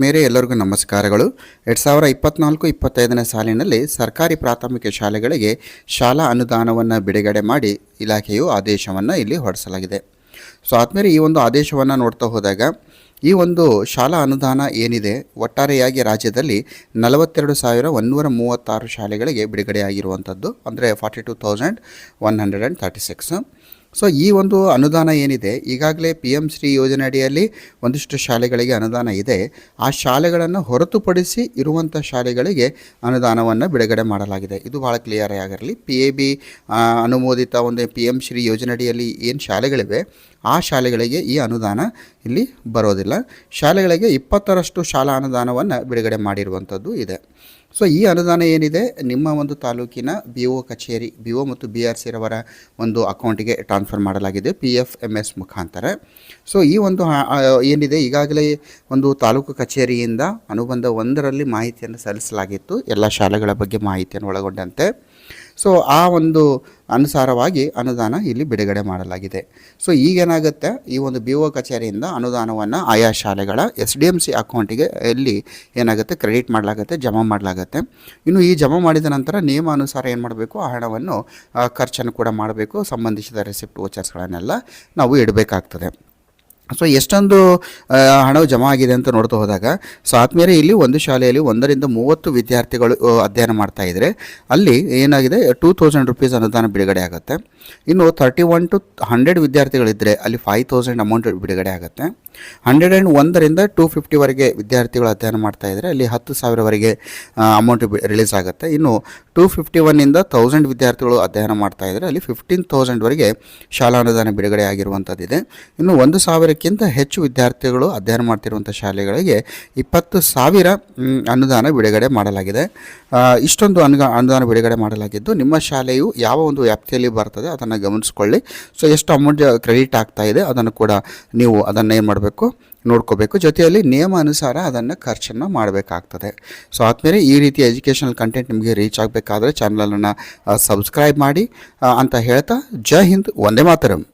ಆತ್ಮೀಯರೇ ಎಲ್ಲರಿಗೂ ನಮಸ್ಕಾರಗಳು. ಎರಡು ಸಾವಿರ ಇಪ್ಪತ್ನಾಲ್ಕು ಇಪ್ಪತ್ತೈದನೇ ಸಾಲಿನಲ್ಲಿ ಸರ್ಕಾರಿ ಪ್ರಾಥಮಿಕ ಶಾಲೆಗಳಿಗೆ ಶಾಲಾ ಅನುದಾನವನ್ನು ಬಿಡುಗಡೆ ಮಾಡಿ ಇಲಾಖೆಯು ಆದೇಶವನ್ನು ಇಲ್ಲಿ ಹೊರಡಿಸಲಾಗಿದೆ. ಸೊ ಆದ್ಮೇಲೆ ಈ ಒಂದು ಆದೇಶವನ್ನು ನೋಡ್ತಾ ಹೋದಾಗ, ಈ ಒಂದು ಶಾಲಾ ಅನುದಾನ ಏನಿದೆ, ಒಟ್ಟಾರೆಯಾಗಿ ರಾಜ್ಯದಲ್ಲಿ ನಲವತ್ತೆರಡು ಸಾವಿರ ಒಂದೂರ ಮೂವತ್ತಾರು ಶಾಲೆಗಳಿಗೆ ಬಿಡುಗಡೆಯಾಗಿರುವಂಥದ್ದು ಅಂದರೆ forty two thousand one hundred and thirty six so ಈ ಒಂದು ಅನುದಾನ ಏನಿದೆ, ಈಗಾಗಲೇ ಪಿ ಎಂ ಶ್ರೀ ಯೋಜನೆ ಅಡಿಯಲ್ಲಿ ಒಂದಿಷ್ಟು ಶಾಲೆಗಳಿಗೆ ಅನುದಾನ ಇದೆ. ಆ ಶಾಲೆಗಳನ್ನು ಹೊರತುಪಡಿಸಿ ಇರುವಂಥ ಶಾಲೆಗಳಿಗೆ ಅನುದಾನವನ್ನು ಬಿಡುಗಡೆ ಮಾಡಲಾಗಿದೆ. ಇದು ಭಾಳ ಕ್ಲಿಯರ್ ಆಗಿರಲಿ. ಪಿ ಎ ಬಿ ಅನುಮೋದಿತ ಒಂದು ಪಿ ಎಂ ಶ್ರೀ ಯೋಜನೆ ಅಡಿಯಲ್ಲಿ ಏನು ಶಾಲೆಗಳಿವೆ ಆ ಶಾಲೆಗಳಿಗೆ ಈ ಅನುದಾನ ಇಲ್ಲಿ ಬರೋದಿಲ್ಲ. ಶಾಲೆಗಳಿಗೆ ಇಪ್ಪತ್ತರಷ್ಟು ಶಾಲಾ ಅನುದಾನವನ್ನು ಬಿಡುಗಡೆ ಮಾಡಿರುವಂಥದ್ದು ಇದೆ. ಸೊ ಈ ಅನುದಾನ ಏನಿದೆ? ನಿಮ್ಮ ಒಂದು ತಾಲೂಕಿನ ಬಿ ಒ ಕಚೇರಿ ಬಿ ಒ ಮತ್ತು ಬಿ ಆರ್ ಸಿರವರ ಒಂದು ಅಕೌಂಟಿಗೆ ಟ್ರಾನ್ಸ್ಫರ್ ಮಾಡಲಾಗಿದೆ ಪಿ ಎಫ್ ಎಂ ಎಸ್ ಮುಖಾಂತರ. ಸೊ ಈ ಒಂದು ಏನಿದೆ? ಈಗಾಗಲೇ ಒಂದು ತಾಲೂಕು ಕಚೇರಿಯಿಂದ ಅನುಬಂಧ ಒಂದರಲ್ಲಿ ಮಾಹಿತಿಯನ್ನು ಸಲ್ಲಿಸಲಾಗಿತ್ತು. ಎಲ್ಲ ಶಾಲೆಗಳ ಬಗ್ಗೆ ಮಾಹಿತಿಯನ್ನು ಒಳಗೊಂಡಂತೆ. ಸೊ ಆ ಒಂದು ಅನುಸಾರವಾಗಿ ಅನುದಾನ ಇಲ್ಲಿ ಬಿಡುಗಡೆ ಮಾಡಲಾಗಿದೆ. ಸೊ ಈಗೇನಾಗುತ್ತೆ? ಈ ಒಂದು ಬಿ ಒ ಕಚೇರಿಯಿಂದ ಅನುದಾನವನ್ನು ಆಯಾ ಶಾಲೆಗಳ ಎಸ್ ಡಿ ಎಂ ಸಿ ಅಕೌಂಟಿಗೆ ಇಲ್ಲಿ ಏನಾಗುತ್ತೆ? ಕ್ರೆಡಿಟ್ ಮಾಡಲಾಗುತ್ತೆ, ಜಮಾ ಮಾಡಲಾಗುತ್ತೆ. ಇನ್ನು ಈ ಜಮಾ ಮಾಡಿದ ನಂತರ ನಿಯಮಾನುಸಾರ ಏನು ಮಾಡಬೇಕು? ಆ ಹಣವನ್ನು ಖರ್ಚನ್ನು ಕೂಡ ಮಾಡಬೇಕು. ಸಂಬಂಧಿಸಿದ ರೆಸಿಪ್ಟ್ ವೋಚರ್ಸ್ಗಳನ್ನೆಲ್ಲ ನಾವು ಇಡಬೇಕಾಗ್ತದೆ. ಸೊ ಎಷ್ಟೊಂದು ಹಣ ಹಣವು ಜಮಾ ಆಗಿದೆ ಅಂತ ನೋಡ್ತಾ ಹೋದಾಗ, ಸೊ ಆತ್ಮೀಯರೇ ಇಲ್ಲಿ ಒಂದು ಶಾಲೆಯಲ್ಲಿ ಒಂದರಿಂದ ಮೂವತ್ತು ವಿದ್ಯಾರ್ಥಿಗಳು ಅಧ್ಯಯನ ಮಾಡ್ತಾ ಇದ್ದರೆ ಅಲ್ಲಿ ಏನಾಗಿದೆ ಟೂ ತೌಸಂಡ್ ರುಪೀಸ್ ಅನುದಾನ ಬಿಡುಗಡೆ ಆಗುತ್ತೆ. ಇನ್ನು ತರ್ಟಿ ಒನ್ ಟು ಹಂಡ್ರೆಡ್ ವಿದ್ಯಾರ್ಥಿಗಳಿದ್ದರೆ ಅಲ್ಲಿ ಫೈವ್ ತೌಸಂಡ್ ಅಮೌಂಟ್ ಬಿಡುಗಡೆ ಆಗುತ್ತೆ. ಹಂಡ್ರೆಡ್ ಆ್ಯಂಡ್ ಒಂದರಿಂದ ಟೂ ಫಿಫ್ಟಿವರೆಗೆ ವಿದ್ಯಾರ್ಥಿಗಳು ಅಧ್ಯಯನ ಮಾಡ್ತಾ ಇದ್ದರೆ ಅಲ್ಲಿ ಹತ್ತು ಸಾವಿರವರೆಗೆ ಅಮೌಂಟ್ ರಿಲೀಸ್ ಆಗುತ್ತೆ. ಇನ್ನು ಟೂ ಫಿಫ್ಟಿ ಒನ್ನಿಂದ ತೌಸಂಡ್ ವಿದ್ಯಾರ್ಥಿಗಳು ಅಧ್ಯಯನ ಮಾಡ್ತಾ ಇದ್ದರೆ ಅಲ್ಲಿ ಫಿಫ್ಟೀನ್ ತೌಸಂಡ್ವರೆಗೆ ಶಾಲಾ ಅನುದಾನ ಬಿಡುಗಡೆ ಆಗಿರುವಂಥದ್ದಿದೆ. ಇನ್ನು ಒಂದು ಸಾವಿರಕ್ಕಿಂತ ಹೆಚ್ಚು ವಿದ್ಯಾರ್ಥಿಗಳು ಅಧ್ಯಯನ ಮಾಡ್ತಿರುವಂಥ ಶಾಲೆಗಳಿಗೆ ಇಪ್ಪತ್ತು ಸಾವಿರ ಅನುದಾನ ಬಿಡುಗಡೆ ಮಾಡಲಾಗಿದೆ. ಇಷ್ಟೊಂದು ಅನುಗ, ಅನುದಾನ ಬಿಡುಗಡೆ ಮಾಡಲಾಗಿದ್ದು ನಿಮ್ಮ ಶಾಲೆಯು ಯಾವ ಒಂದು ವ್ಯಾಪ್ತಿಯಲ್ಲಿ ಬರ್ತದೆ ಅದನ್ನು ಗಮನಿಸ್ಕೊಳ್ಳಿ. ಸೊ, ಎಷ್ಟು ಅಮೌಂಟ್ ಕ್ರೆಡಿಟ್ ಆಗ್ತಾ ಇದೆ ಅದನ್ನು ಕೂಡ ನೀವು ಅದನ್ನು ಏನು ಮಾಡಬೇಕು, ನೋಡ್ಕೋಬೇಕು. ಜೊತೆಯಲ್ಲಿ ನಿಯಮ ಅನುಸಾರ ಅದನ್ನು ಖರ್ಚನ್ನು ಮಾಡಬೇಕಾಗ್ತದೆ. ಸೊ, ಆದಮೇಲೆ ಈ ರೀತಿ ಎಜುಕೇಷನಲ್ ಕಂಟೆಂಟ್ ನಿಮಗೆ ರೀಚ್ ಆಗಬೇಕಾದ್ರೆ ಚಾನಲನ್ನು ಸಬ್ಸ್ಕ್ರೈಬ್ ಮಾಡಿ ಅಂತ ಹೇಳ್ತಾ ಜೈ ಹಿಂದ್ ಒಂದೇ ಮಾತರಂ.